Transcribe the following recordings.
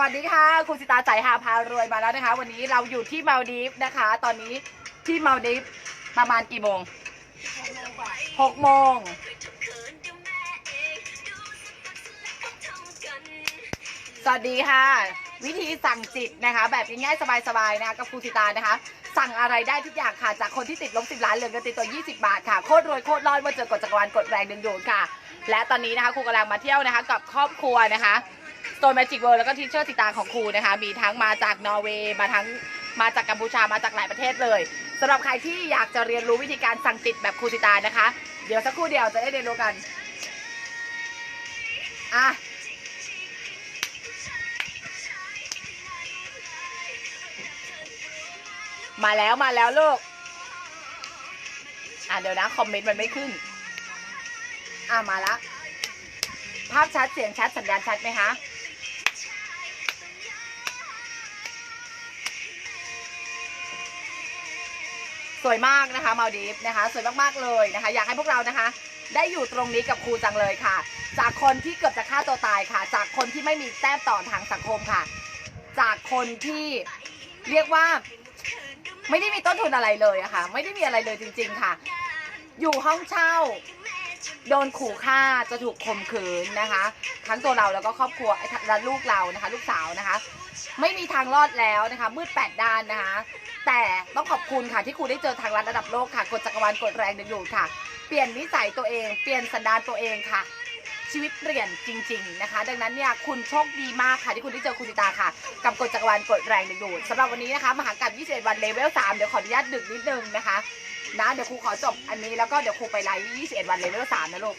สวัสดีค่ะ คุณสิตาใจหาพารวยมาแล้วนะคะ วันนี้เราอยู่ที่มาลดีฟนะคะ ตอนนี้ที่มาลดีฟประมาณกี่โมงหกโมงสวัสดีค่ะ วิธีสั่งจิตนะคะ แบบง่ายๆสบายๆนะคะกับครูสิตานะคะ สั่งอะไรได้ทุกอย่างค่ะ จากคนที่ติดลบสิบล้านเหลือเงินติดตัว 20 บาทค่ะ โคตรรวยโคตรรอดว่าเจอกดจักรวาลกดแรงดึงดูดค่ะ และตอนนี้นะคะครูกำลังมาเที่ยวนะคะ กับครอบครัวนะคะ โ o น Magic World แล้วก็ทีเชอร์ติตาของครูนะคะ มีทั้งมาจากนอร์เวย์มาทั้งมาจากกัมพูชามาจากหลายประเทศเลยสำหรับใครที่อยากจะเรียนรู้วิธีการสั่งจิตแบบครูสิตานะคะ เดี๋ยวสักครู่เดียวจะได้เรียนรู้กันอะมาแล้วมาแล้วลูก อะเดี๋ยวนะ คอมเมนต์มันไม่ขึ้น อะมาละ ภาพชัดเสียงชัดสัญญาณชัดไหมคะ สวยมากนะคะมาดีฟนะคะ สวยมากๆเลยนะคะ อยากให้พวกเรานะคะ ได้อยู่ตรงนี้กับครูจังเลยค่ะ จากคนที่เกือบจะฆ่าตัวตายค่ะ จากคนที่ไม่มีแต้มต่อทางสังคมค่ะ จากคนที่เรียกว่าไม่ได้มีต้นทุนอะไรเลยอะค่ะ ไม่ได้มีอะไรเลยจริง ๆค่ะ อยู่ห้องเช่า โดนขู่ฆ่าจะถูกข่มขืนนะคะ ทั้งตัวเราแล้วก็ครอบครัวและลูกเรานะคะ ลูกสาวนะคะ ไม่มีทางรอดแล้วนะคะ มืดแปดด้านนะคะ แต่ต้องขอบคุณค่ะที่ครูได้เจอทางรัฐระดับโลกค่ะกดจักรวาลกดแรงดึงดูดค่ะ เปลี่ยนนิสัยตัวเอง เปลี่ยนสันดานตัวเองค่ะ ชีวิตเปลี่ยนจริง ๆนะคะ ดังนั้นเนี่ยคุณโชคดีมากค่ะที่คุณได้เจอคุณสิตาค่ะ กับกฎจักรวาลกดแรงดึงดูดสำหรับวันนี้นะคะมหากรรม21 วันเลเวล3เดี๋ยวขออนุญาตดึกนิดนึงนะคะนะเดี๋ยวครูขอจบอันนี้แล้วก็เดี๋ยวครูไปไลฟ์21 วันเลเวล3นะลูก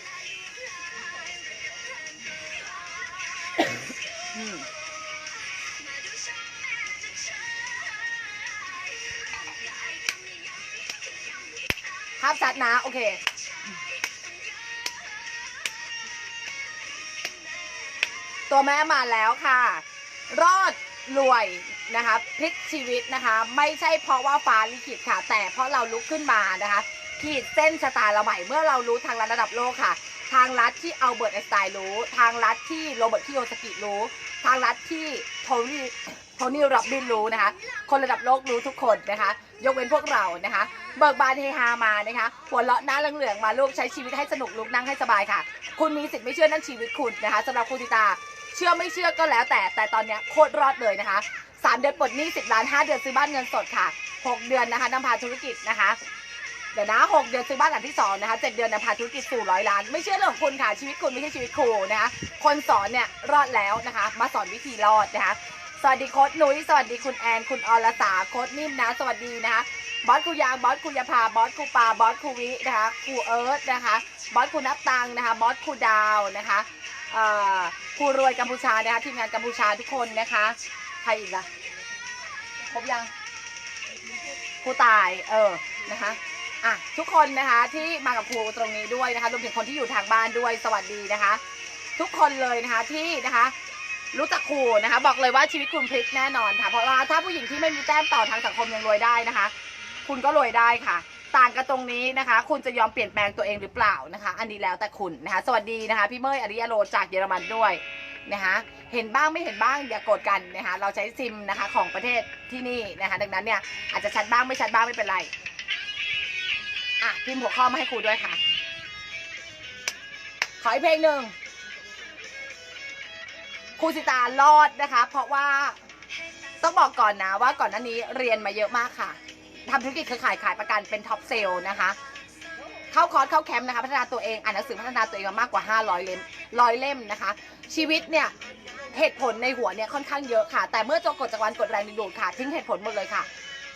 ภาพชัดนะ โอเค ตัวแม่มาแล้วค่ะ รอดรวยนะคะพลิกชีวิตนะคะ ไม่ใช่เพราะว่าฟ้าลิขิตค่ะ แต่เพราะเราลุกขึ้นมานะคะขีดเส้นชะตาเราใหม่เมื่อเรารู้ทางลัดระดับโลกค่ะ ทางลัดที่เอาเบิร์ตไอน์สไตน์รู้ ทางลัดที่โรเบิร์ตคิโยสกิรู้ ทางลัดที่โทนี่โทนี่รับบินรู้นะคะ คนระดับโลกรู้ทุกคนนะคะ ยกเว้นพวกเรานะคะ เบิกบานเฮฮามานะคะหัวเราะหน้าเหลืองๆมาลูกใช้ชีวิตให้สนุกลุกนั่งให้สบายค่ะ คุณมีสิทธิ์ไม่เชื่อนั่นชีวิตคุณนะคะสำหรับคุณติตา เชื่อไม่เชื่อก็แล้วแต่แต่ตอนนี้โคตรรอดเลยนะคะสามเดือนปลดหนี้สิบล้านห้าเดือนซื้อบ้านเงินสดค่ะหกเดือนนะคะนำพาธุรกิจนะคะเดี๋ยวนะหกเดือนซื้อบ้านหลังที่สองนะคะเจ็ดเดือนนำพาธุรกิจสู่ร้อยล้าน ไม่เชื่อเรื่องของคุณค่ะชีวิตคุณไม่ใช่ชีวิตครูนะคะคนสอนเนี่ยรอดแล้วนะคะ มาสอนวิธีรอดนะคะ สวัสดีโค้ดนุ้ยสวัสดีคุณแอนคุณอรสาโค้ดนิ่มนะ สวัสดีนะคะบอสคูยางบอสคูยาพาบอสคูปาบอสคูวินะคะครูเอิร์ธนะคะบอสคูนับตังนะคะบอสคูดาวนะคะเอ่อครูรวยกัมพูชานะคะทีมงานกัมพูชาทุกคนนะคะใครอีกล่ะครบยังครูตายเออนะคะอะทุกคนนะคะที่มากับครูตรงนี้ด้วยนะคะรวมถึงคนที่อยู่ทางบ้านด้วยสวัสดีนะคะ ทุกคนเลยนะคะที่นะคะ รู้จักครูนะคะ บอกเลยว่าชีวิตคุณพลิกแน่นอนค่ะ เพราะว่าถ้าผู้หญิงที่ไม่มีแต้มต่อทางสังคมยังรวยได้นะคะ คุณก็รวยได้ค่ะ ต่างกันตรงนี้นะคะ คุณจะยอมเปลี่ยนแปลงตัวเองหรือเปล่านะคะ อันนี้แล้วแต่คุณนะคะ สวัสดีนะคะ พี่เมย์อริยโรจากเยอรมันด้วยนะคะเห็นบ้างไม่เห็นบ้างอย่าโกรธกันนะคะเราใช้ซิมนะคะของประเทศที่นี่นะคะ ดังนั้นเนี่ยอาจจะชัดบ้างไม่ชัดบ้างไม่เป็นไรอะพิมพ์หัวข้อมาให้ครูด้วยค่ะ ขออีกเพลงหนึ่ง ครูสิตารอดนะคะ เพราะว่าต้องบอกก่อนนะว่าก่อนหน้านี้เรียนมาเยอะมากค่ะทำธุรกิจเครือข่ายขายประกันเป็นท็อปเซลล์นะคะ เข้าคอร์สเข้าแคมป์นะคะ พัฒนาตัวเองอ่านหนังสือพัฒนาตัวเองมามากกว่า 500 เล่มร้อยเล่มนะคะ ชีวิตเนี่ยเหตุผลในหัวเนี่ยค่อนข้างเยอะค่ะ แต่เมื่อจกดจักรวาลกดแรงดึงดูดค่ะ ทิ้งเหตุผลหมดเลยค่ะ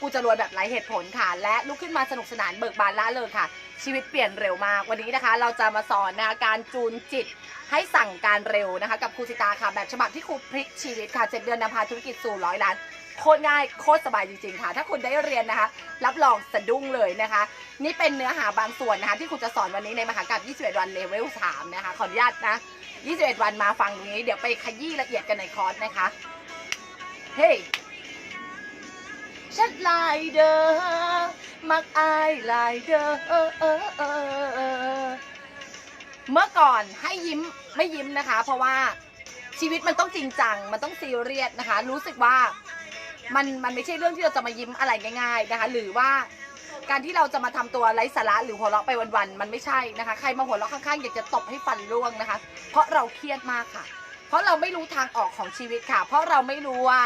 กูจะรวยแบบไร้เหตุผลค่ะ และลุกขึ้นมาสนุกสนานเบิกบานล่าเริงค่ะ ชีวิตเปลี่ยนเร็วมาก วันนี้นะคะ เราจะมาสอนนะการจูนจิตให้สั่งการเร็วนะคะ กับครูสิตาค่ะ แบบฉบับที่ครูพลิกชีวิตค่ะเจ็ดเดือนนำพาธุรกิจสู่ร้อยล้านโคตรง่ายโคตรสบายจริงๆค่ะ ถ้าคุณได้เรียนนะคะ รับรองสะดุ้งเลยนะคะ นี่เป็นเนื้อหาบางส่วนนะคะ ที่ครูจะสอนวันนี้ในมหากรรม21 วันเลเวล3นะคะ ขออนุญาตนะ 21 วันมาฟังตรงนี้ เดี๋ยวไปขยี้ละเอียดกันในคอร์สนะคะ เฮ้ย ฉันลายเดอมักอายลายเดอเมื่อก่อนให้ยิ้มไม่ยิ้มนะคะ เพราะว่าชีวิตมันต้องจริงจัง มันต้องซีเรียสนะคะ รู้สึกว่ามันมันไม่ใช่เรื่องที่เราจะมายิ้มอะไรง่าย ๆนะคะ หรือว่าการที่เราจะมาทำตัวไร้สาระหรือหัวเราะไปวันๆมันไม่ใช่นะคะ ใครมาหัวเราะข้างๆอยากจะตบให้ฟันร่วงนะคะ เพราะเราเครียดมากค่ะ เพราะเราไม่รู้ทางออกของชีวิตค่ะ เพราะเราไม่รู้ว่า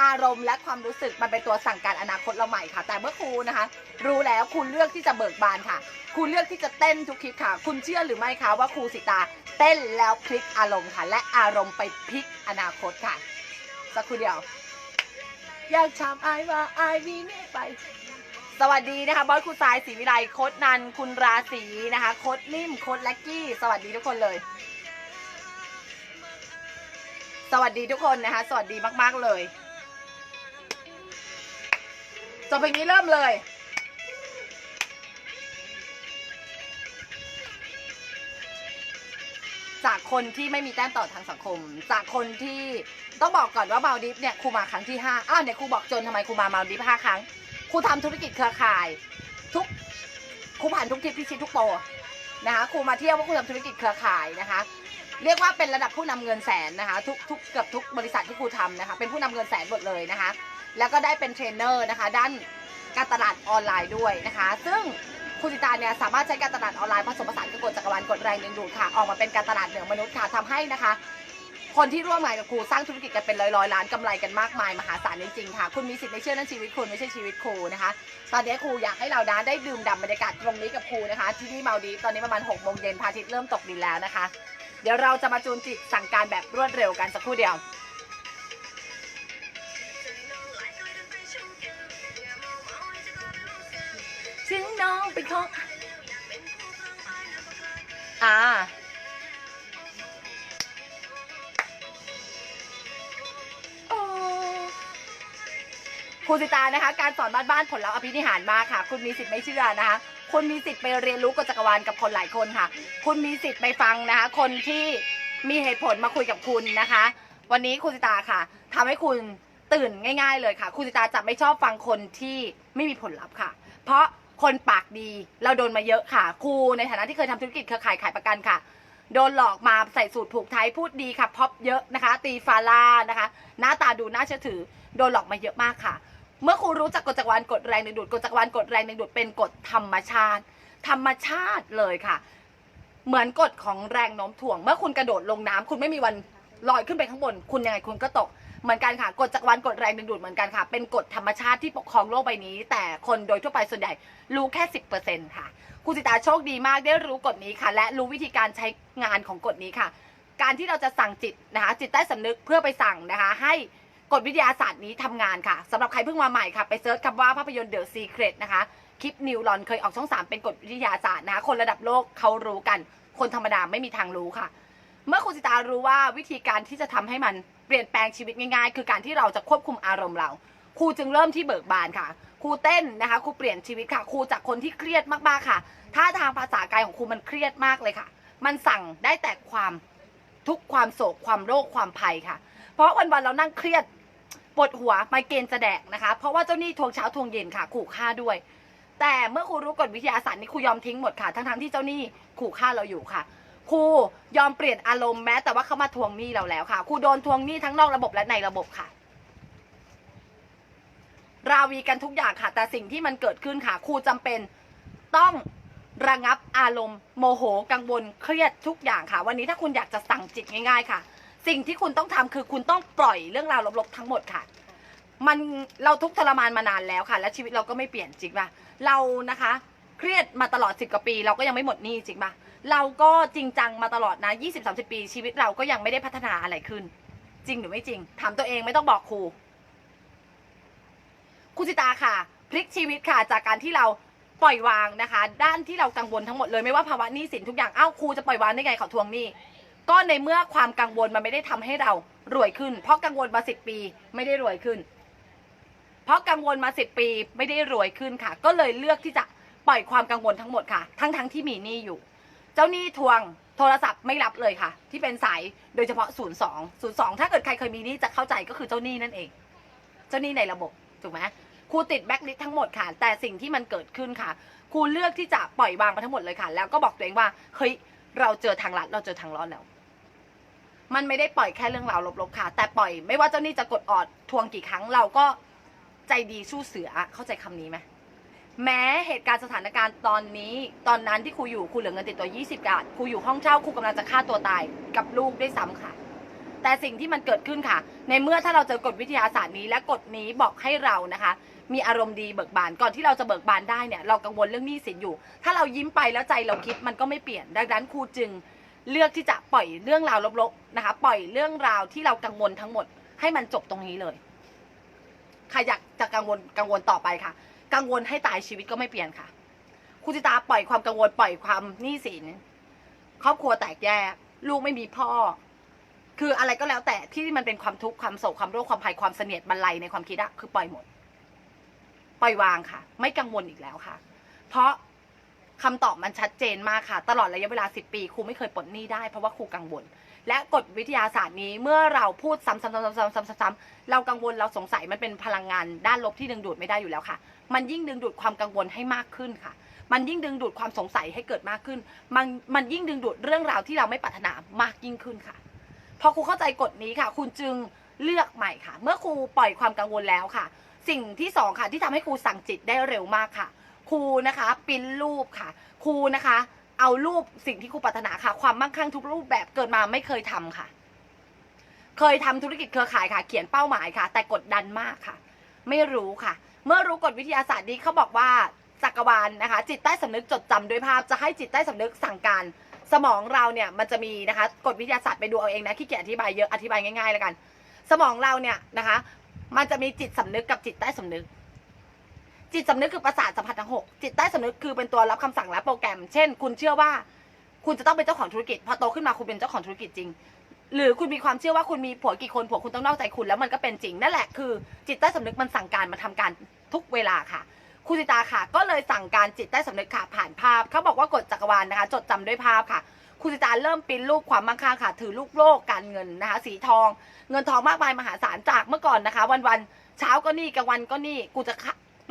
อารมณ์และความรู้สึกมันเป็นตัวสั่งการอนาคตเราใหม่ค่ะ แต่เมื่อครูนะคะ รู้แล้วคุณเลือกที่จะเบิกบานค่ะ คุณเลือกที่จะเต้นทุกคลิปค่ะ คุณเชื่อหรือไม่คะว่าครูสิตาเต้นแล้วพลิกอารมณ์ค่ะ และอารมณ์ไปพลิกอนาคตค่ะ สักครู่เดียว อยากถามไอายว่าไอายมีเน่ไป สวัสดีนะคะบอสครูสายศรีวิไลโคดนัน คุณราศีนะคะ โคดนิ่มโคดแล็กกี้ สวัสดีทุกคนเลย สวัสดีทุกคนนะคะ สวัสดีมาก ๆ เลย จบเพลงนี้เริ่มเลยจากคนที่ไม่มีแต้มต่อทางสังคม จากคนที่ต้องบอกก่อนว่ามาลดิฟเนี่ยครูมาครั้งที่ห้าอ้าวเนี่ยครูบอกจนทำไมครูมามาลดิฟห้าครั้งครูทำธุรกิจเครือข่าย ทุกครูผ่านทุกทิปพิชิตทุกโปรนะคะครูมาเที่ยวว่าครูทำธุรกิจเครือข่ายนะคะ เรียกว่าเป็นระดับผู้นำเงินแสนนะคะ ทุกทุกเกือบทุกบริษัทที่ครูทำนะคะ เป็นผู้นำเงินแสนหมดเลยนะคะ แล้วก็ได้เป็นเทรนเนอร์นะคะ ด้านการตลาดออนไลน์ด้วยนะคะ ซึ่งครูจิตาเนี่ยสามารถใช้การตลาดออนไลน์ผสมผสานกับกฎจักรวาลกฎแรงดึงดูดค่ะ ออกมาเป็นการตลาดเหนือมนุษย์ค่ะทำให้นะคะ คนที่ร่วมงานกับครูสร้างธุรกิจกันเป็นร้อยร้อยล้านกำไรกันมากมายมหาศาลจริงๆค่ะ คุณมีสิทธิ์ไม่เชื่อนั่นชีวิตคุณไม่ใช่ชีวิตครูนะคะ ตอนนี้ครูอยากให้เรานะได้ดื่มด่ำบรรยากาศตรงนี้กับครูนะคะ ที่นี่มาดีตอนนี้ประมาณ6กโมงเย็นพระอาทิตย์เริ่มตกดินแล้วนะคะ เดี๋ยวเราจะมาจูนจิตสั่งการแบบรวดเร็วกันสักครู่เดียว น้องเป็นของอ่าโอ้ครูสิตานะคะ การสอนบ้านบ้านๆผลลัพธ์อภินิหารมากค่ะ คุณมีสิทธิ์ไม่เชื่อนะคะ คุณมีสิทธิ์ไปเรียนรู้กฎจักรวาลกับคนหลายคนค่ะ คุณมีสิทธิ์ไปฟังนะคะ คนที่มีเหตุผลมาคุยกับคุณนะคะ วันนี้ครูสิตาค่ะทำให้คุณตื่นง่าย ๆ เลยค่ะครูสิตาจะไม่ชอบฟังคนที่ไม่มีผลลัพธ์ค่ะ เพราะ คนปากดีเราโดนมาเยอะค่ะ ครูในฐานะที่เคยทำธุรกิจเครือข่ายขายประกันค่ะ โดนหลอกมาใส่สูตรผูกไทยพูดดีค่ะพอบเยอะนะคะ ตีฟาล่านะคะ หน้าตาดูน่าเชื่อถือ โดนหลอกมาเยอะมากค่ะ เมื่อครูรู้จักกฎจักรวาลกฎแรงดึงดูดกฎจักรวาลกฎแรงดึงดูดเป็นกฎธรรมชาติ ธรรมชาติเลยค่ะ เหมือนกฎของแรงโน้มถ่วง เมื่อคุณกระโดดลงน้ำคุณไม่มีวันลอยขึ้นไปข้างบน คุณยังไงคุณก็ตก เหมือนกันค่ะกฎจักรวาลกฎแรงดึงดูดเหมือนกันค่ะ เป็นกฎธรรมชาติที่ปกครองโลกใบนี้ แต่คนโดยทั่วไปส่วนใหญ่รู้แค่สิบเปอร์เซ็นค่ะครูจิตาโชคดีมากได้รู้กฎนี้ค่ะ และรู้วิธีการใช้งานของกฎนี้ค่ะ การที่เราจะสั่งจิตนะคะ จิตใต้สำนึกเพื่อไปสั่งนะคะ ให้กฎวิทยาศาสตร์นี้ทำงานค่ะสำหรับใครเพิ่งมาใหม่ค่ะ ไปเซิร์ชคำว่าภาพยนตร์เดอะซีเครตนะคะคลิปนิวรอนเคยออกช่องสามเป็นกฎวิทยาศาสตร์นะคะคนระดับโลกเขารู้กัน คนธรรมดาไม่มีทางรู้ค่ะ เมื่อคุณสิตารู้ว่าวิธีการที่จะทำให้มันเปลี่ยนแปลงชีวิตง่ายๆ คือการที่เราจะควบคุมอารมณ์เรา ครูจึงเริ่มที่เบิกบานค่ะ ครูเต้นนะคะ ครูเปลี่ยนชีวิตค่ะ ครูจากคนที่เครียดมากๆค่ะท่าทางภาษากายของครูมันเครียดมากเลยค่ะ มันสั่งได้แต่ความทุกความโศกความโรคความภัยค่ะ เพราะวันๆเรานั่งเครียดปวดหัวไมเกรนจะแดกนะคะ เพราะว่าเจ้าหนี้ทวงเช้าทวงเย็นค่ะ ขู่ฆ่าด้วย แต่เมื่อครูรู้กฎวิทยาศาสตร์นี่ครูยอมทิ้งหมดค่ะ ทั้งๆที่เจ้าหนี้ขู่ฆ่าเราอยู่ค่ะ ครูยอมเปลี่ยนอารมณ์แม้ แต่ว่าเขามาทวงหนี้เราแล้วค่ะครูโดนทวงหนี้ทั้งนอกระบบและในระบบค่ะ ราวีกันทุกอย่างค่ะ แต่สิ่งที่มันเกิดขึ้นค่ะครูจำเป็นต้องระงับอารมณ์โมโหกังวลเครียดทุกอย่างค่ะ วันนี้ถ้าคุณอยากจะสั่งจิตง่ายๆค่ะ สิ่งที่คุณต้องทำคือคุณต้องปล่อยเรื่องราวลบๆทั้งหมดค่ะมันเราทุกทรมานมานานแล้วค่ะ และชีวิตเราก็ไม่เปลี่ยนจริงป่ะเรานะคะ เครียดมาตลอดสิบกว่าปี เราก็ยังไม่หมดหนี้จริงป่ะ เราก็จริงจังมาตลอดนะยี่สิบสามสิบปี ชีวิตเราก็ยังไม่ได้พัฒนาอะไรขึ้น จริงหรือไม่จริง ถามตัวเองไม่ต้องบอกครูครูจิตาค่ะ พลิกชีวิตค่ะ จากการที่เราปล่อยวางนะคะ ด้านที่เรากังวลทั้งหมดเลยไม่ว่าภาวะหนี้สินทุกอย่างอ้าวครูจะปล่อยวางได้ไงเขาทวงหนี้ก็ในเมื่อความกังวลมันไม่ได้ทำให้เรารวยขึ้น เพราะกังวลมาสิบปีไม่ได้รวยขึ้น เพราะกังวลมาสิบปีไม่ได้รวยขึ้นค่ะ ก็เลยเลือกที่จะปล่อยความกังวลทั้งหมดค่ะ ทั้งทั้งที่มีหนี้อยู่ เจ้าหนี้ทวงโทรศัพท์ไม่รับเลยค่ะ ที่เป็นสายโดยเฉพาะ 02 02 ถ้าเกิดใครเคยมีหนี้จะเข้าใจก็คือเจ้าหนี้นั่นเอง เจ้าหนี้ในระบบถูกไหมครูติดแบ็คลิสทั้งหมดค่ะ แต่สิ่งที่มันเกิดขึ้นค่ะครูเลือกที่จะปล่อยวางไปทั้งหมดเลยค่ะ แล้วก็บอกตัวเองว่าเฮ้ยเราเจอทางลัดเราเจอทางรอดแล้ว มันไม่ได้ปล่อยแค่เรื่องราวลบๆค่ะ แต่ปล่อยไม่ว่าเจ้าหนี้จะกดออดทวงกี่ครั้งเราก็ใจดีสู้เสือเข้าใจคำนี้ไหม แม้เหตุการณ์สถานการณ์ตอนนี้ ตอนนั้นที่ครูอยู่ครูเหลือเงินติดตัว 20บาทครูอยู่ห้องเช่าครูกำลังจะฆ่าตัวตายกับลูกด้วยซ้ำค่ะ แต่สิ่งที่มันเกิดขึ้นค่ะ ในเมื่อถ้าเราเจอกฎวิทยาศาสตร์นี้และกฎนี้บอกให้เรานะคะ มีอารมณ์ดีเบิกบานก่อนที่เราจะเบิกบานได้เนี่ยเรากังวลเรื่องหนี้สินอยู่ ถ้าเรายิ้มไปแล้วใจเราคิดมันก็ไม่เปลี่ยน ดังนั้นครูจึงเลือกที่จะปล่อยเรื่องราวลบๆนะคะ ปล่อยเรื่องราวที่เรากังวลทั้งหมด ให้มันจบตรงนี้เลยใครอยากจะกังวลกังวลต่อไปค่ะ กังวลให้ตายชีวิตก็ไม่เปลี่ยนค่ะครูจิตาปล่อยความกังวลปล่อยความหนี้สินครอบครัวแตกแยก ลูกไม่มีพ่อ คืออะไรก็แล้วแต่ที่มันเป็นความทุกข์ความโศกความโรคความภัยความเสนียดบรรลัยในความคิดอะคือปล่อยหมด ปล่อยวางค่ะ ไม่กังวลอีกแล้วค่ะ เพราะคำตอบมันชัดเจนมากค่ะ ตลอดระยะเวลา 10 ปีครูไม่เคยปลดหนี้ได้เพราะว่าครูกังวล และกฎวิทยาศาสตร์นี้เมื่อเราพูดซ้ำๆๆๆๆๆเรากังวลเราสงสัยมันเป็นพลังงานด้านลบที่ดึงดูดไม่ได้อยู่แล้วค่ะ มันยิ่งดึงดูดความกังวลให้มากขึ้นค่ะ มันยิ่งดึงดูดความสงสัยให้เกิดมากขึ้น มันมันยิ่งดึงดูดเรื่องราวที่เราไม่ปรารถนามากยิ่งขึ้นค่ะ พอครูเข้าใจกฎนี้ค่ะ คุณจึงเลือกใหม่ค่ะ เมื่อครูปล่อยความกังวลแล้วค่ะ สิ่งที่สองค่ะที่ทำให้ครูสั่งจิตได้เร็วมากค่ะ ครูนะคะปิ้นรูปค่ะ ครูนะคะ เอารูปสิ่งที่ครูปรารถนาค่ะ ความมั่งคั่งทุกรูปแบบเกิดมาไม่เคยทำค่ะ เคยทำธุรกิจเครือข่ายค่ะ เขียนเป้าหมายค่ะ แต่กดดันมากค่ะ ไม่รู้ค่ะ เมื่อรู้กฎวิทยาศาสตร์นี้เขาบอกว่าจักรวาลนะคะ จิตใต้สำนึกจดจำด้วยภาพจะให้จิตใต้สำนึกสั่งการ สมองเราเนี่ยมันจะมีนะคะกฎวิทยาศาสตร์ไปดูเอาเองนะขี้เกียจอธิบายเยอะอธิบายง่ายๆแล้วกัน สมองเราเนี่ยนะคะ มันจะมีจิตสำนึกกับจิตใต้สำนึก จิตสำนึกคือประสาทสัมผัสทั้งหกจิตใต้สำนึกคือเป็นตัวรับคำสั่งและโปรแกรม เช่น คุณเชื่อว่า คุณจะต้องเป็นเจ้าของธุรกิจ พอโตขึ้นมาคุณเป็นเจ้าของธุรกิจจริง หรือคุณมีความเชื่อว่าคุณมีผัวกี่คนผัวคุณต้องนอกใจคุณแล้วมันก็เป็นจริงนั่นแหละคือจิตใต้สำนึกมันสั่งการมันทำการทุกเวลาค่ะครูจิตาค่ะ ก็เลยสั่งการจิตใต้สำนึกค่ะผ่านภาพเขาบอกว่ากฎจักรวาลนะคะ จดจำด้วยภาพค่ะครูจิตาเริ่มปิ้นรูปความมั่งคั่งค่ะ ถือลูกโลกการเงินนะคะ สีทอง เงินทองมากมายมหาศาลจากเมื่อก่อนนะคะ วันๆเช้าก็นี่กลางวันก็นี่กูจะ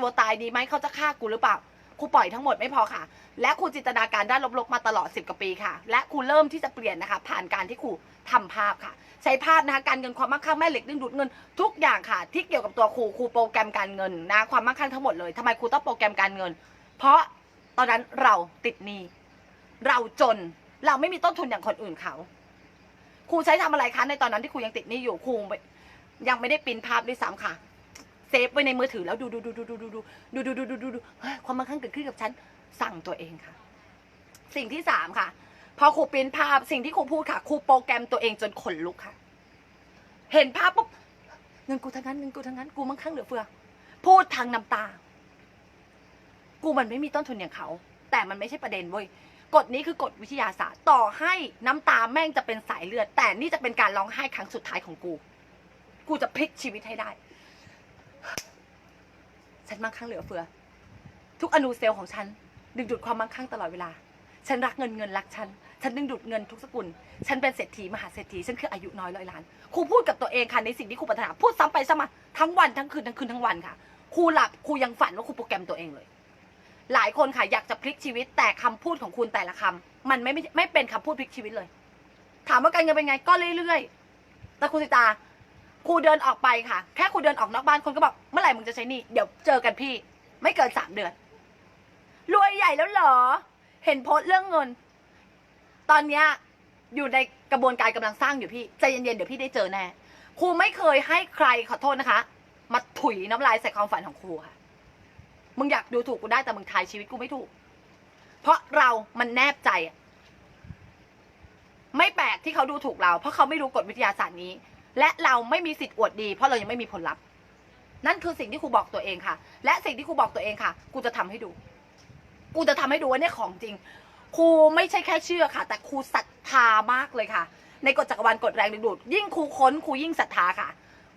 ตัวตายดีไหมเขาจะฆ่ากูหรือเปล่าครูปล่อยทั้งหมดไม่พอค่ะ และครูจินตนาการด้านลบๆมาตลอด 10กว่าปีค่ะ และครูเริ่มที่จะเปลี่ยนนะคะ ผ่านการที่ครูทำภาพค่ะ ใช้ภาพนะคะการเงินความมั่งคั่งแม่เหล็กดึงดูดเงินทุกอย่างค่ะ ที่เกี่ยวกับตัวครูครูโปรแกรมการเงินนะความมั่งคั่งทั้งหมดเลยทำไมครูต้องโปรแกรมการเงิน เพราะตอนนั้นเราติดหนี้เราจนเราไม่มีต้นทุนอย่างคนอื่นเขาครูใช้ทำอะไรคะในตอนนั้นที่ครูยังติดหนี้อยู่ครูยังไม่ได้ปิ้นภาพด้วยซ้ำค่ะ เซฟไว้ในมือถือแล้วดูดูดูดูดูดูดูดูดูดูดูดูดูเฮ้ยความมั่งคั่งเกิดขึ้นกับฉันสั่งตัวเองค่ะ สิ่งที่สามค่ะ พอครูปริ้นภาพสิ่งที่ครูพูดค่ะครูโปรแกรมตัวเองจนขนลุกค่ะ เห็นภาพปุ๊บเงินกูทั้งนั้นเงินกูทั้งนั้นกูมั่งคั่งเหลือเฟือ พูดทางน้ำตา กูมันไม่มีต้นทุนอย่างเขา แต่มันไม่ใช่ประเด็นเว้ยกฎนี้คือกฎวิทยาศาสตร์ ต่อให้น้ำตาแม่งจะเป็นสายเลือด แต่นี่จะเป็นการร้องไห้ครั้งสุดท้ายของกู กูจะพลิกชีวิตให้ได้ ฉันมั่งคั่งเหลือเฟือ ทุกอนูเซลล์ของฉัน ดึงดูดความมั่งคั่งตลอดเวลา ฉันรักเงินเงินรักฉัน ฉันดึงดูดเงินทุกสกุล ฉันเป็นเศรษฐีมหาเศรษฐี ฉันคืออายุน้อยร้อยล้าน ครูพูดกับตัวเองค่ะในสิ่งที่ครูปรารถนา พูดซ้ำไปซ้ำมาทั้งวันทั้งคืนทั้งคืนทั้งวันค่ะ ครูหลับครูยังฝันว่าครูโปรแกรมตัวเองเลย หลายคนค่ะอยากจะพลิกชีวิตแต่คำพูดของคุณแต่ละคำมันไม่ไม่ไม่เป็นคำพูดพลิกชีวิตเลย ถามว่าการเงินเป็นไงก็เรื่อยๆแต่ครูสิตาครูเดินออกไปค่ะ แค่ครูเดินออกนอกบ้านคนก็บอก ไหร่มึงจะใช้หนี่เดี๋ยวเจอกันพี่ ไม่เกินสามเดือน รวยใหญ่แล้วเหรอ เห็นโพสต์เรื่องเงิน ตอนเนี้ยอยู่ในกระบวนการกำลังสร้างอยู่พี่ใจเย็นๆเดี๋ยวพี่ได้เจอแน่ครูไม่เคยให้ใครขอโทษนะคะ มาถุยน้ำลายใส่ความฝันของครูค่ะ มึงอยากดูถูกกูได้แต่มึงทายชีวิตกูไม่ถูก เพราะเรามันแนบใจอะไม่แปลกที่เขาดูถูกเรา เพราะเขาไม่รู้กฎวิทยาศาสตร์นี้ และเราไม่มีสิทธิ์อวดดี เพราะเรายังไม่มีผลลัพธ์ นั่นคือสิ่งที่ครูบอกตัวเองค่ะ และสิ่งที่ครูบอกตัวเองค่ะกูจะทำให้ดู กูจะทำให้ดูว่าเนี่ยของจริงครูไม่ใช่แค่เชื่อค่ะ แต่ครูศรัทธามากเลยค่ะ ในกฎจักรวาลกฎแรงดึงดูด ยิ่งครูค้นครูยิ่งศรัทธาค่ะ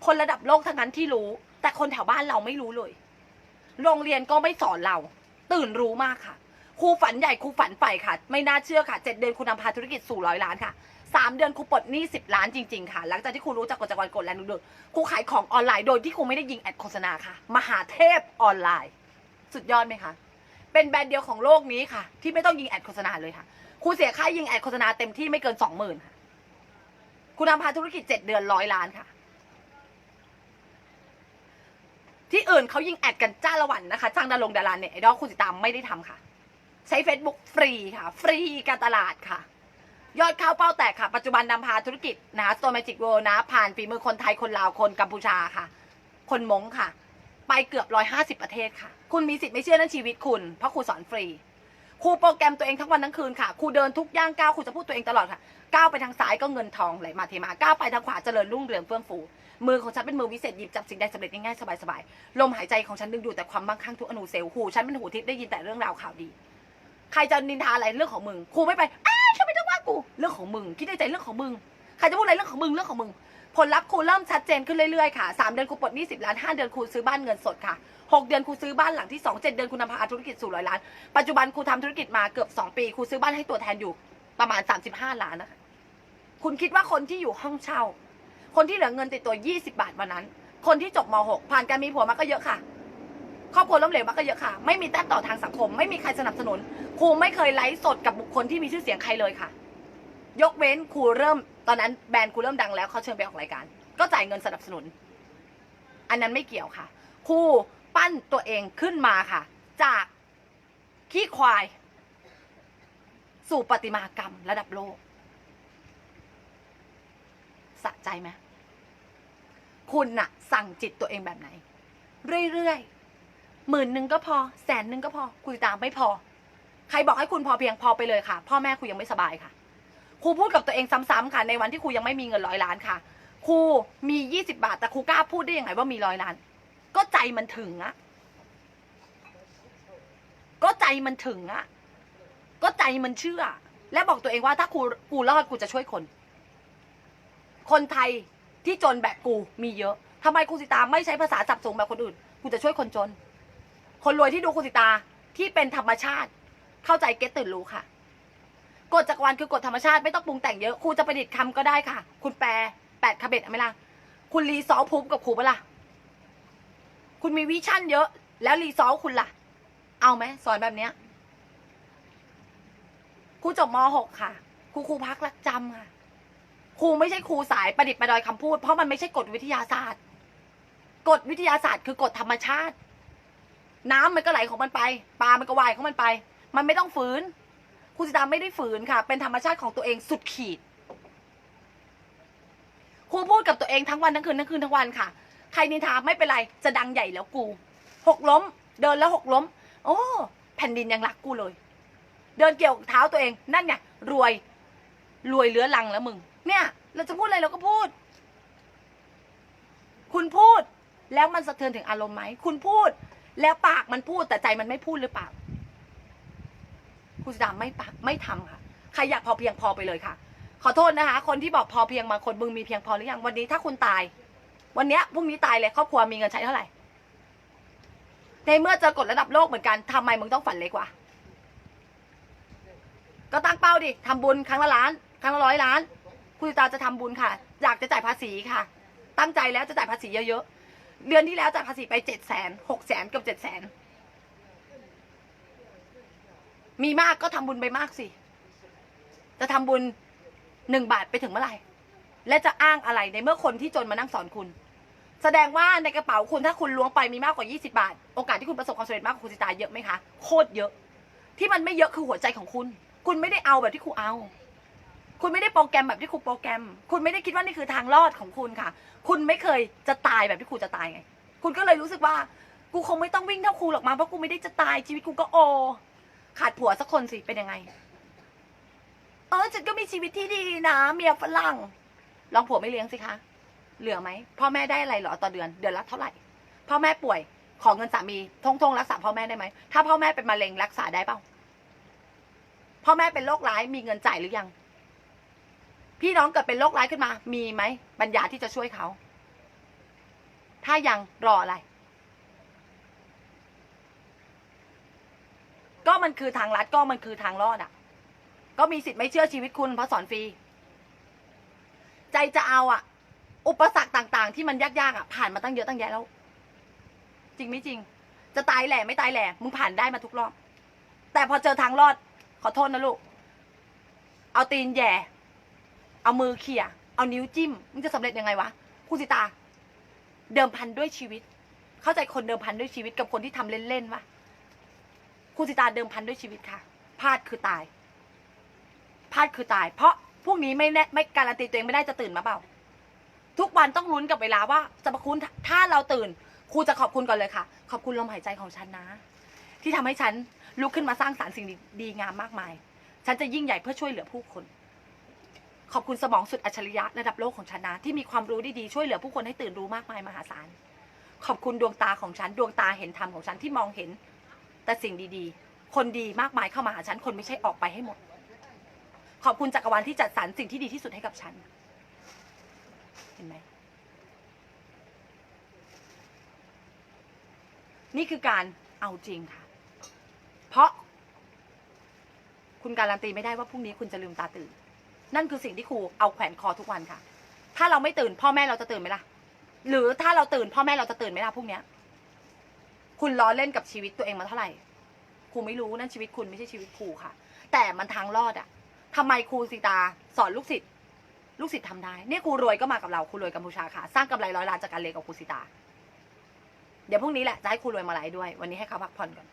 คนระดับโลกทั้งนั้นที่รู้ แต่คนแถวบ้านเราไม่รู้เลย โรงเรียนก็ไม่สอนเรา ตื่นรู้มากค่ะครูฝันใหญ่ครูฝันไปค่ะ ไม่น่าเชื่อค่ะเจ็ดเดือนครูนำพาธุรกิจสู่ร้อยล้านค่ะ สามเดือนครูปลดหนี้สิบล้านจริงๆค่ะ หลังจากที่ครูรู้จักกฎจักรวาลกฎแรงดึงดูดครูขายของออนไลน์โดยที่ครูไม่ได้ยิงแอดโฆษณาค่ะ มหาเทพออนไลน์ สุดยอดไหมคะ เป็นแบรนด์เดียวของโลกนี้ค่ะ ที่ไม่ต้องยิงแอดโฆษณาเลยค่ะครูเสียค่ายิงแอดโฆษณาเต็มที่ไม่เกินสองหมื่นค่ะคุณทำพาธุรกิจเจ็ดเดือนร้อยล้านค่ะ ที่อื่นเขายิงแอดกันจ้าละวันนะคะจ้างดารงดาราเนี่ยไอดอลคุณติดตามไม่ได้ทำค่ะ ใช้ Facebook ฟรีค่ะ ฟรีการตลาดค่ะ ยอดเข้าเป้าแตกค่ะ ปัจจุบันนำพาธุรกิจนะสโตแมจิกโวนะ ผ่านฝีมือคนไทยคนลาวคนกัมพูชาค่ะ คนมงค่ะ ไปเกือบร้อยห้าสิบประเทศค่ะ คุณมีสิทธิ์ไม่เชื่อนั่นชีวิตคุณ เพราะครูสอนฟรีครูโปรแกรมตัวเองทั้งวันทั้งคืนค่ะครูเดินทุกย่างก้าวครูจะพูดตัวเองตลอดค่ะก้าวไปทางซ้ายก็เงินทองไหลมาเทมาก้าวไปทางขวาเจริญรุ่งเรืองเฟื่องฟูมือของฉันเป็นมือวิเศษหยิบจับสิ่งใดสำเร็จง่ายๆสบายๆลมหายใจของฉันดึงดูดแต่ความมั่งคั่งทุกอนูเซลล์หูฉันเป็นหูทิพย์ได้ยินแต่เรื่องราวข่าวดี ใครจะนินทาอะไรเรื่องของมึงครูไม่ไปอ้ กู เรื่องของมึง คิดในใจเรื่องของมึง ใครจะพูดอะไรเรื่องของมึง เรื่องของมึง ผลลัพธ์ครูเริ่มชัดเจนขึ้นเรื่อยๆค่ะ 3 เดือนครูปลดหนี้10 ล้าน 5 เดือนครูซื้อบ้านเงินสดค่ะ 6 เดือนครูซื้อบ้านหลังที่ 2 7 เดือนครูนำพาธุรกิจสู่ร้อยล้าน ปัจจุบันครูทำธุรกิจมาเกือบ 2 ปีครูซื้อบ้านให้ตัวแทนอยู่ประมาณ 35 ล้านนะคะ คุณคิดว่าคนที่อยู่ห้องเช่า คนที่เหลือเงินติดตัว 20 บาทวันนั้น คนที่จบม .6 ผ่านการมีผัวมาก็เยอะค่ะครอบครัวล้มเหลวมาก็เยอะค่ะ ไม่มีแต้มต่อทางสังคม ไม่มีใครสนับสนุน ครูไม่เคยไลฟ์สดกับบุคคลที่มีชื่อเสียงใครเลยค่ะ ยกเว้นครูเริ่มตอนนั้นแบรนด์ครูเริ่มดังแล้วเขาเชิญไปออกรายการ ก็จ่ายเงินสนับสนุน อันนั้นไม่เกี่ยวค่ะครูปั้นตัวเองขึ้นมาค่ะ จากขี้ควาย สู่ประติมากรรมระดับโลกสะใจไหมคุณน่ะ สั่งจิตตัวเองแบบไหน เรื่อยๆหมื่นหนึ่งก็พอ แสนหนึ่งก็พอ คุยตามไม่พอ ใครบอกให้คุณพอเพียงพอไปเลยค่ะ พ่อแม่ครูยังไม่สบายค่ะ ครูพูดกับตัวเองซ้ำๆค่ะ ในวันที่ครูยังไม่มีเงินร้อยล้านค่ะ ครูมียี่สิบาท แต่ครูกล้าพูดได้ยังไงว่ามีร้อยล้าน ก็ใจมันถึงอะก็ใจมันถึงอะก็ใจมันเชื่อ และบอกตัวเองว่าถ้าครูกูรอดกูจะช่วยคน คนไทยที่จนแบบกูมีเยอะทำไมครูสิตาไม่ใช้ภาษาจับสูงแบบคนอื่นกูจะช่วยคนจน คนรวยที่ดูครูสิตาที่เป็นธรรมชาติ เข้าใจเก็ตตื่นรู้ค่ะ กฎจักรวาลคือกฎธรรมชาติไม่ต้องปรุงแต่งเยอะครูจะประดิษฐ์คำก็ได้ค่ะ คุณแปลแปดคาเบ็ดเอาไหมล่ะคุณรีซอลพูฟกับครูปล่ะคุณมีวิชั่นเยอะ แล้วรีซอลคุณล่ะ เอาไหมสอนแบบเนี้ยครูจบม .6 ค่ะครูครูพักรักจำค่ะครูไม่ใช่ครูสายประดิษฐ์ประดอยคำพูด เพราะมันไม่ใช่กฎวิทยาศาสตร์กฎวิทยาศาสตร์คือกฎธรรมชาติ น้ำมันก็ไหลของมันไป ปลามันก็ว่ายของมันไป มันไม่ต้องฝืน ครูสิตาไม่ได้ฝืนค่ะ เป็นธรรมชาติของตัวเองสุดขีดครูพูดกับตัวเองทั้งวันทั้งคืนทั้งคืนทั้งวันค่ะ ใครนินทาไม่เป็นไรจะดังใหญ่แล้วกู หกล้ม เดินแล้วหกล้ม โอ้แผ่นดินยังรักกูเลย เดินเกี่ยวเท้าตัวเองนั่นไงรวย รวยเลื้อลังแล้วมึง เนี่ย เราจะพูดอะไรเราก็พูด คุณพูดแล้วมันสะเทือนถึงอารมณ์ไหม คุณพูด แล้วปากมันพูดแต่ใจมันไม่พูดหรือเปล่า คุณสดาไม่ปากไม่ทำค่ะ ใครอยากพอเพียงพอไปเลยค่ะ ขอโทษนะคะ คนที่บอกพอเพียงบางคนมึงมีเพียงพอหรือยังวันนี้ถ้าคุณตาย วันเนี้ยพรุ่งนี้ตายเลยครอบครัวมีเงินใช้เท่าไหร่ในเมื่อเจอกฎระดับโลกเหมือนกันทำไมมึงต้องฝันเล็กวะก็ตั้งเป้าดิทำบุญครั้งละล้าน ครั้งละร้อยล้าน คุณตาจะทำบุญค่ะ อยากจะจ่ายภาษีค่ะ ตั้งใจแล้วจะจ่ายภาษีเยอะๆเดือนที่แล้วจ่ายภาษีไปเจ็ดแสนหกแสนกับเจ็ดแสน มีมากก็ทำบุญไปมากสิ จะทำบุญหนึ่งบาทไปถึงเมื่อไหร่ และจะอ้างอะไรในเมื่อคนที่จนมานั่งสอนคุณ แสดงว่าในกระเป๋าคุณถ้าคุณล้วงไปมีมากกว่า 20 บาท โอกาสที่คุณประสบความสำเร็จมากกว่าคุณสิตาเยอะไหมคะ โคตรเยอะ ที่มันไม่เยอะคือหัวใจของคุณ คุณไม่ได้เอาแบบที่ครูเอา คุณไม่ได้โปรแกรมแบบที่ครูโปรแกรม คุณไม่ได้คิดว่านี่คือทางรอดของคุณค่ะ คุณไม่เคยจะตายแบบที่ครูจะตายไง คุณก็เลยรู้สึกว่า กูคงไม่ต้องวิ่งเท่าครูหรอกมาเพราะกูไม่ได้จะตายชีวิตกูก็โอ ขาดผัวสักคนสิเป็นยังไง เออฉันก็มีชีวิตที่ดีนะเมียฝรั่งลองผัวไม่เลี้ยงสิคะ เหลือไหมพ่อแม่ได้อะไรหรอต่อเดือน เดือนละเท่าไหร่พ่อแม่ป่วยขอเงินสามีทงทงรักษาพ่อแม่ได้ไหมถ้าพ่อแม่เป็นมะเร็งรักษาได้เปล่าพ่อแม่เป็นโรคร้ายมีเงินจ่ายหรือยัง พี่น้องเกิดเป็นโรคร้ายขึ้นมา มีไหมปัญญาที่จะช่วยเขา ถ้ายังรออะไร ก็มันคือทางลัดก็มันคือทางรอดอะ ก็มีสิทธิ์ไม่เชื่อชีวิตคุณเพราะสอนฟรี ใจจะเอาอะ อุปสรรคต่าง ๆ ที่มันยากๆอะผ่านมาตั้งเยอะตั้งแยะแล้ว จริงไม่จริง จะตายแหล่ไม่ตายแหล่มึงผ่านได้มาทุกรอบ แต่พอเจอทางรอด ขอโทษนะลูก เอาตีนแย่ เอามือเขี่ย เอานิ้วจิ้ม มึงจะสำเร็จยังไงวะครูสิตา เดิมพันด้วยชีวิต เข้าใจคนเดิมพันด้วยชีวิตกับคนที่ทำเล่นๆวะ ครูสิตาเดิมพันด้วยชีวิตค่ะพลาดคือตายพลาดคือตาย เพราะพวกนี้ไม่แน่ไม่การันตีตัวเองไม่ได้จะตื่นมาเปล่า ทุกวันต้องลุ้นกับเวลาว่าจะมาคุณถ้าเราตื่นครูจะขอบคุณก่อนเลยค่ะ ขอบคุณลมหายใจของฉันนะ ที่ทำให้ฉันลุกขึ้นมาสร้างสารรค์สิ่งดีงามมากมาย ฉันจะยิ่งใหญ่เพื่อช่วยเหลือผู้คน ขอบคุณสมองสุดอัจฉริยะระดับโลกของฉันนะที่มีความรู้ดีๆช่วยเหลือผู้คนให้ตื่นรู้มากมายมหาศาลขอบคุณดวงตาของฉันดวงตาเห็นธรรมของฉันที่มองเห็น แต่สิ่งดีๆ คนดีมากมายเข้ามาหาฉัน คนไม่ใช่ออกไปให้หมด ขอบคุณจักรวาลที่จัดสรรสิ่งที่ดีที่สุดให้กับฉัน เห็นไหม นี่คือการเอาจริงค่ะ เพราะ คุณการันตีไม่ได้ว่าพรุ่งนี้คุณจะลืมตาตื่น นั่นคือสิ่งที่ครูเอาแขวนคอทุกวันค่ะ ถ้าเราไม่ตื่น พ่อแม่เราจะตื่นไหมล่ะ หรือถ้าเราตื่น พ่อแม่เราจะตื่นไหมล่ะพรุ่งนี้ คุณล้อเล่นกับชีวิตตัวเองมาเท่าไหร่ครูไม่รู้นั่นชีวิตคุณไม่ใช่ชีวิตครูค่ะ แต่มันทางรอดอะทำไมครูสีตาสอนลูกศิษย์ลูกศิษย์ทำได้เนี่ยครูรวยก็มากับเราครูรวยกัมพูชาค่ะ สร้างกำไรร้อยล้านจากการเรียนกับครูสีตา เดี๋ยวพรุ่งนี้แหละจะให้ครูรวยมาไลฟ์ด้วย วันนี้ให้เขาพักผ่อนก่อน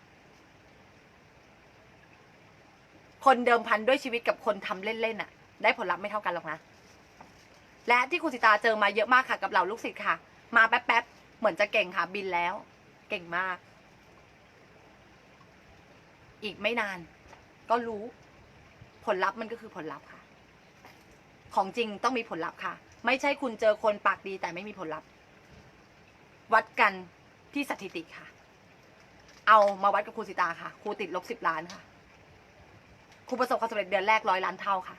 คนเดิมพันด้วยชีวิตกับคนทำเล่นๆน่ะได้ผลลัพธ์ไม่เท่ากันหรอกนะและที่ครูสิตาเจอมาเยอะมากค่ะกับเหล่าลูกศิษย์ค่ะ มาแป๊บๆเหมือนจะเก่งค่ะบินแล้ว เก่งมาก อีกไม่นาน ก็รู้ผลลัพธ์มันก็คือผลลัพธ์ค่ะ ของจริงต้องมีผลลัพธ์ค่ะ ไม่ใช่คุณเจอคนปากดีแต่ไม่มีผลลัพธ์ วัดกันที่สถิติค่ะ เอามาวัดกับครูสิตาค่ะ ครูติดลบสิบล้านค่ะ ครูประสบความสำเร็จเดือนแรกร้อยล้านเท่าค่ะ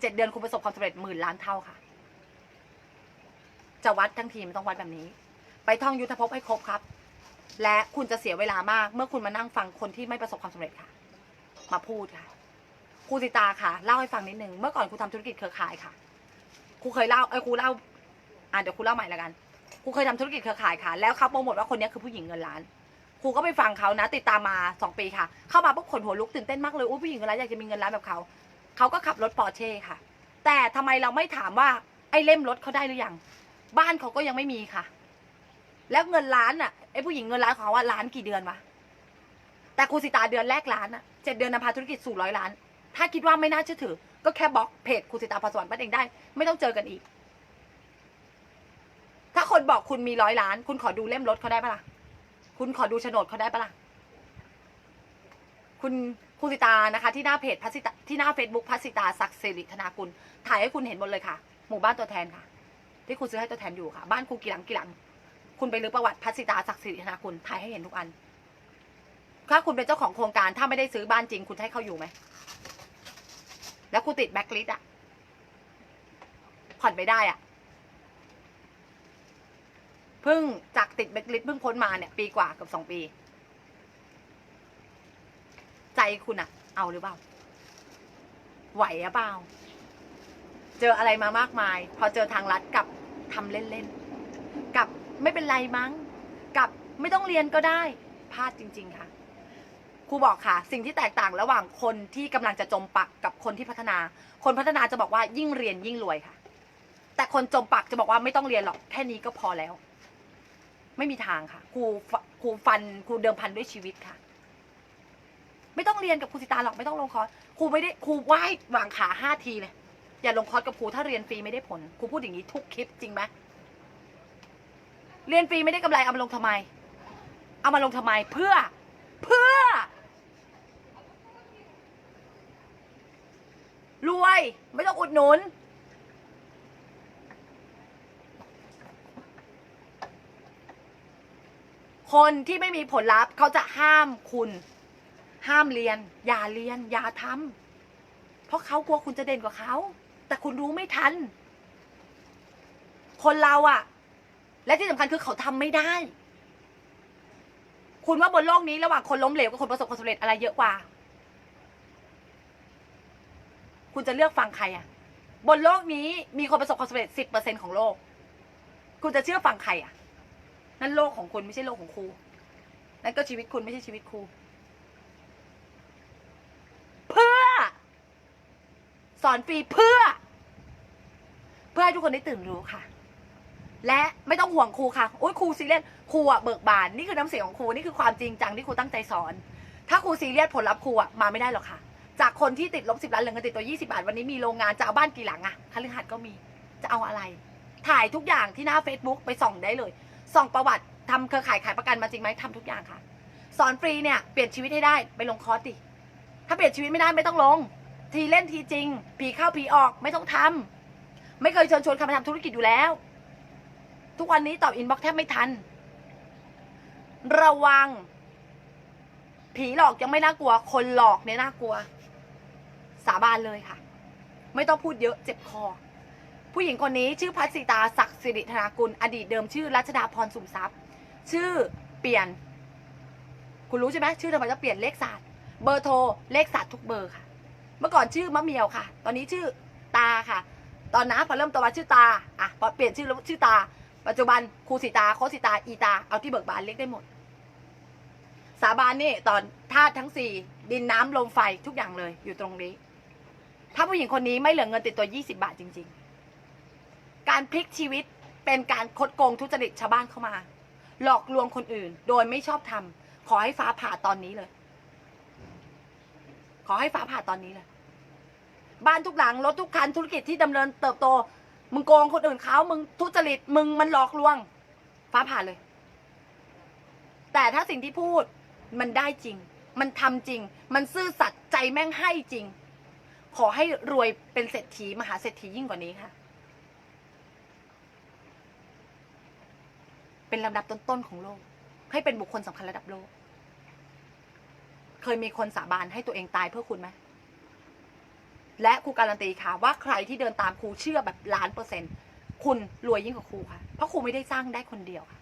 เจ็ดเดือนครูประสบความสำเร็จหมื่นล้านเท่าค่ะ จะวัดทั้งทีมต้องวัดแบบนี้ ไปท่องยุทธภพให้ครบครับ และคุณจะเสียเวลามาก เมื่อคุณมานั่งฟังคนที่ไม่ประสบความสำเร็จค่ะ มาพูดค่ะครูสิตาค่ะเล่าให้ฟังนิดนึงเมื่อก่อนครูทำธุรกิจเครือข่ายค่ะครูเคยเล่าเอ้ครูเล่าอะเดี๋ยวครูเล่าใหม่ละกันครูเคยทำธุรกิจเครือข่ายค่ะ แล้วเขาโปรโมทว่าคนนี้คือผู้หญิงเงินล้านครูก็ไปฟังเขานะ ติดตามมาสองปีค่ะ เข้ามาปุ๊บขนหัวลุกตื่นเต้นมากเลยอุ้ผู้หญิงเงินล้านอยากจะมีเงินล้านแบบเขาเขาก็ขับรถปอร์เช่ค่ะ แต่ทำไมเราไม่ถามว่าไอ้เล่มรถเขาได้หรือยังบ้านเขาก็ยังไม่มีค่ะ แล้วเงินล้านอะไอ้ผู้หญิงเงินล้านของเขาว่าล้านกี่เดือนวะแต่ครูสิตาเดือนแรกล้านอะเจ็ดเดือนนำพาธุรกิจสู่ร้อยล้าน ถ้าคิดว่าไม่น่าเชื่อถือ ก็แค่บล็อกเพจครูสิตาพสวรรค์ปั้นเองได้ ไม่ต้องเจอกันอีก ถ้าคนบอกคุณมีร้อยล้าน คุณขอดูเล่มรถเขาได้ปะล่ะคุณขอดูโฉนดเขาได้ปะล่ะคุณครูสิตานะคะ ที่หน้าเพจพัสิตาที่หน้าเฟซบุ๊กพัสิตาศักดิ์สิริธนากุลถ่ายให้คุณเห็นหมดเลยค่ะ หมู่บ้านตัวแทนค่ะ ที่ครูซื้อให้ตัวแทนอยู่ค่ะ บ้านครูกี่หลังกี่หลัง คุณไปรื้อประวัติพัสสิตาศักดิ์สิริธนากุลถ่ายให้เห็นทุกอัน ถ้าคุณเป็นเจ้าของโครงการถ้าไม่ได้ซื้อบ้านจริง คุณให้เขาอยู่ไหม แล้วครูติดแบ็คลิสต์อะผ่อนไม่ได้อะเพิ่งจากติดแบ็คลิสต์เพิ่งพ้นมาเนี่ย ปีกว่ากับสองปี ใจคุณอะเอาหรือเปล่า ไหวหรือเปล่า เจออะไรมามากมาย พอเจอทางลัดกับทำเล่นๆ ไม่เป็นไรมั้ง กับไม่ต้องเรียนก็ได้พลาดจริง ๆ ค่ะครูบอกค่ะ สิ่งที่แตกต่างระหว่างคนที่กำลังจะจมปักกับคนที่พัฒนา คนพัฒนาจะบอกว่ายิ่งเรียนยิ่งรวยค่ะ แต่คนจมปักจะบอกว่าไม่ต้องเรียนหรอกแค่นี้ก็พอแล้ว ไม่มีทางค่ะครูฟครูฟันครูเดิมพันด้วยชีวิตค่ะ ไม่ต้องเรียนกับครูสิตาหรอกไม่ต้องลงคอร์สครูไม่ได้ครูไหว้วางขาห้าทีเลยอย่าลงคอร์สกับครูถ้าเรียนฟรีไม่ได้ผลครูพูดอย่างนี้ทุกคลิปจริงไหม เรียนฟรีไม่ได้กำไรเอามาลงทำไม เอามาลงทำไมเพื่อ เพื่อ รวยไม่ต้องอุดหนุน คนที่ไม่มีผลลัพธ์เขาจะห้ามคุณ ห้ามเรียน อย่าเรียน อย่าทำเพราะเขากลัวคุณจะเด่นกว่าเขา แต่คุณรู้ไม่ทัน คนเราอะ และที่สำคัญคือเขาทำไม่ได้ คุณว่าบนโลกนี้ระหว่างคนล้มเหลวกับคนประสบความสำเร็จอะไรเยอะกว่า คุณจะเลือกฟังใครอะบนโลกนี้มีคนประสบความสำเร็จสิบเปอร์เซ็นของโลก คุณจะเชื่อฟังใครอะนั่นโลกของคุณไม่ใช่โลกของครูนั่นก็ชีวิตคุณไม่ใช่ชีวิตครูเพื่อ สอนฟรีเพื่อ เพื่อให้ทุกคนได้ตื่นรู้ค่ะ และไม่ต้องห่วงครูค่ะโอ้ยครูซีเรียสครูอะเบิกบานนี่คือน้ำเสียงของครูนี่คือความจริงจังที่ครูตั้งใจสอน ถ้าครูซีเรียสผลลัพธ์ครูอะมาไม่ได้หรอกค่ะ จากคนที่ติดลบสิบล้านเหลือเงินติดตัวยี่สิบาทวันนี้มีโรงงานจะเอาบ้านกี่หลังอะคฤหัสถ์ก็มีจะเอาอะไร ถ่ายทุกอย่างที่หน้า Facebook ไปส่องได้เลยส่องประวัติทำเครือข่ายขายประกันมาจริงไหมทำทุกอย่างค่ะ สอนฟรีเนี่ยเปลี่ยนชีวิตให้ได้ไปลงคอร์สดิถ้าเปลี่ยนชีวิตไม่ได้ไม่ต้องลง ทีเล่นทีจริง ผีเข้าผีออกไม่ต้องทำไม่เคยเชิญชวนใครมาทำธุรกิจอยู่แล้ว ทุกวันนี้ตอบอินบ็อกแทบไม่ทัน ระวัง ผีหลอกยังไม่น่ากลัว คนหลอกเนี่ยน่ากลัว สาบานเลยค่ะ ไม่ต้องพูดเยอะเจ็บคอ ผู้หญิงคนนี้ชื่อพัชสิตาศักดิ์สิริธนากุล อดีตเดิมชื่อรัชดาพรสุมทรัพย์ ชื่อเปลี่ยน คุณรู้ใช่ไหมชื่อทำไมต้องเปลี่ยนเลขศาสตร์ เบอร์โทรเลขศาสตร์ทุกเบอร์ค่ะ เมื่อก่อนชื่อมะเมียวค่ะ ตอนนี้ชื่อตาค่ะ ตอนน้าพอเริ่มตมาชื่อตา อะพอเปลี่ยนชื่อชื่อตา ปัจจุบันครูสีตาโคสีตาอีตา เอาที่เบิกบานเรียกได้หมด สาบานนี่ตอนธาตุทั้งสี่ดินน้ำลมไฟทุกอย่างเลยอยู่ตรงนี้ ถ้าผู้หญิงคนนี้ไม่เหลือเงินติดตัว 20 บาทจริง ๆ การพลิกชีวิตเป็นการคดโกงทุจริตชาวบ้านเข้ามา หลอกลวงคนอื่น โดยไม่ชอบทำขอให้ฟ้าผ่าตอนนี้เลย ขอให้ฟ้าผ่าตอนนี้เลย บ้านทุกหลังรถทุกคันธุรกิจที่ดำเนินเติบโต มึงโกงคนอื่นเขามึงทุจริต มึงมันหลอกลวง ฟ้าผ่าเลย แต่ถ้าสิ่งที่พูดมันได้จริง มันทำจริง มันซื่อสัตย์ใจแม่งให้จริง ขอให้รวยเป็นเศรษฐีมหาเศรษฐียิ่งกว่านี้ค่ะ เป็นลำดับต้นๆของโลก ให้เป็นบุคคลสำคัญระดับโลก เคยมีคนสาบานให้ตัวเองตายเพื่อคุณไหม และครูการันตีค่ะ ว่าใครที่เดินตามครูเชื่อแบบล้านเปอร์เซ็นต์คุณรวยยิ่งกว่าครูค่ะ เพราะครูไม่ได้สร้างได้คนเดียวค่ะ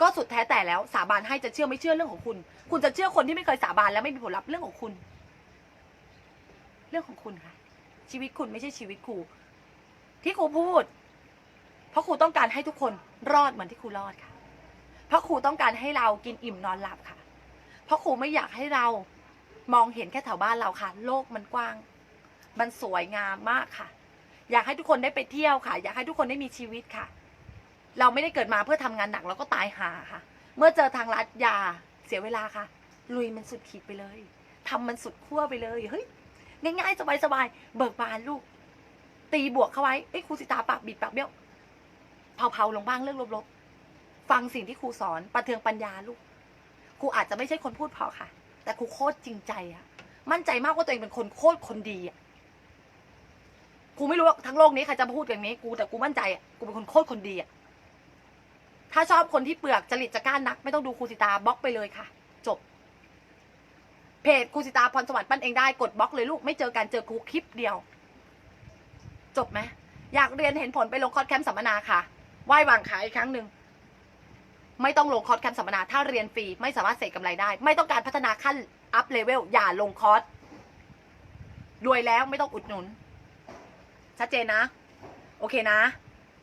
ก็สุดแท้แต่แล้วสาบานให้จะเชื่อไม่เชื่อเรื่องของคุณ คุณจะเชื่อคนที่ไม่เคยสาบานแล้วไม่มีผลลัพธ์เรื่องของคุณ เรื่องของคุณค่ะ ชีวิตคุณไม่ใช่ชีวิตครูที่ครูพูด เพราะครูต้องการให้ทุกคนรอดเหมือนที่ครูรอดค่ะ เพราะครูต้องการให้เรากินอิ่มนอนหลับค่ะ เพราะครูไม่อยากให้เรามองเห็นแค่แถวบ้านเราค่ะ โลกมันกว้าง มันสวยงามมากค่ะ อยากให้ทุกคนได้ไปเที่ยวค่ะ อยากให้ทุกคนได้มีชีวิตค่ะ เราไม่ได้เกิดมาเพื่อทำงานหนักแล้วก็ตายหาค่ะ เมื่อเจอทางลัดยาเสียเวลาค่ะ ลุยมันสุดขีดไปเลยทำมันสุดขั้วไปเลยเฮ้ยง่ายๆสบายๆเบิกบานลูก ตีบวกเข้าไว้เอ้ครูสิตาปากบิดปากเบี้ยวเผาๆลงบ้างเรื่องลบๆฟังสิ่งที่ครูสอนประเทืองปัญญาลูกครูอาจจะไม่ใช่คนพูดเพอค่ะ แต่ครูโคตรจริงใจอะมั่นใจมากว่าตัวเองเป็นคนโคตรคนดีอะ กูไม่รู้ว่าทั้งโลกนี้ใครจะมาพูดอย่างนี้กูแต่กูมั่นใจอะกูเป็นคนโคตรคนดีอะถ้าชอบคนที่เปลือกจริตจะกล้านัก ไม่ต้องดูครูสิตาบล็อกไปเลยค่ะ จบ เพจครูสิตาพรสวรรค์ปั้นเองได้กดบล็อกเลยลูกไม่เจอกันเจอครูคลิปเดียว จบไหมอยากเรียนเห็นผลไปลงคอร์สแคมป์สัมมนาค่ะไหว้วางขายอีกครั้งหนึ่งไม่ต้องลงคอร์สแคมป์สัมมนาถ้าเรียนฟรีไม่สามารถเสกกำไรได้ ไม่ต้องการพัฒนาขั้นอัพเลเวลอย่าลงคอร์สรวยแล้วไม่ต้องอุดหนุน ชัดเจนนะ โอเคนะ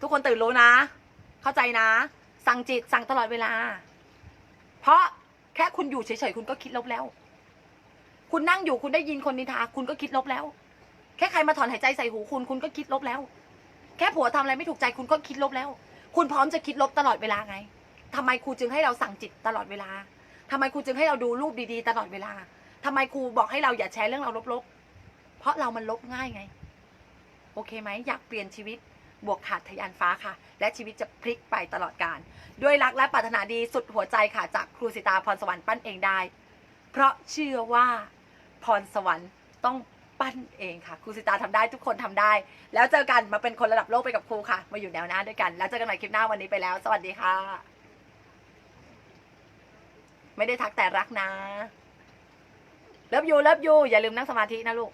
ทุกคนตื่นรู้นะ เข้าใจนะ สั่งจิตสั่งตลอดเวลา เพราะแค่คุณอยู่เฉยๆคุณก็คิดลบแล้ว คุณนั่งอยู่คุณได้ยินคนนินทาคุณก็คิดลบแล้ว แค่ใครมาถอนหายใจใส่หูคุณคุณก็คิดลบแล้ว แค่ผัวทำอะไรไม่ถูกใจคุณก็คิดลบแล้ว คุณพร้อมจะคิดลบตลอดเวลาไงทำไมครูจึงให้เราสั่งจิตตลอดเวลาทำไมครูจึงให้เราดูรูปดีๆ ตลอดเวลาทำไมครูบอกให้เราอย่าแชร์เรื่องเราลบๆเพราะเรามันลบง่ายไง อเคไหมอยากเปลี่ยนชีวิตบวกขาดทะยานฟ้าค่ะ และชีวิตจะพลิกไปตลอดการ ด้วยรักและปรารถนาดีสุดหัวใจค่ะ จากครูสิตาพรสวรรค์ปั้นเองได้ เพราะเชื่อว่าพรสวรรค์ต้องปั้นเองค่ะ ครูสิตาทำได้ทุกคนทำได้ แล้วเจอกันมาเป็นคนระดับโลกไปกับครูค่ะ มาอยู่แนวหน้าด้วยกัน แล้วเจอกันใหม่คลิปหน้าวันนี้ไปแล้ว สวัสดีค่ะ ไม่ได้ทักแต่รักนะเลิฟยูเลิฟยูอย่าลืมนั่งสมาธินะลูก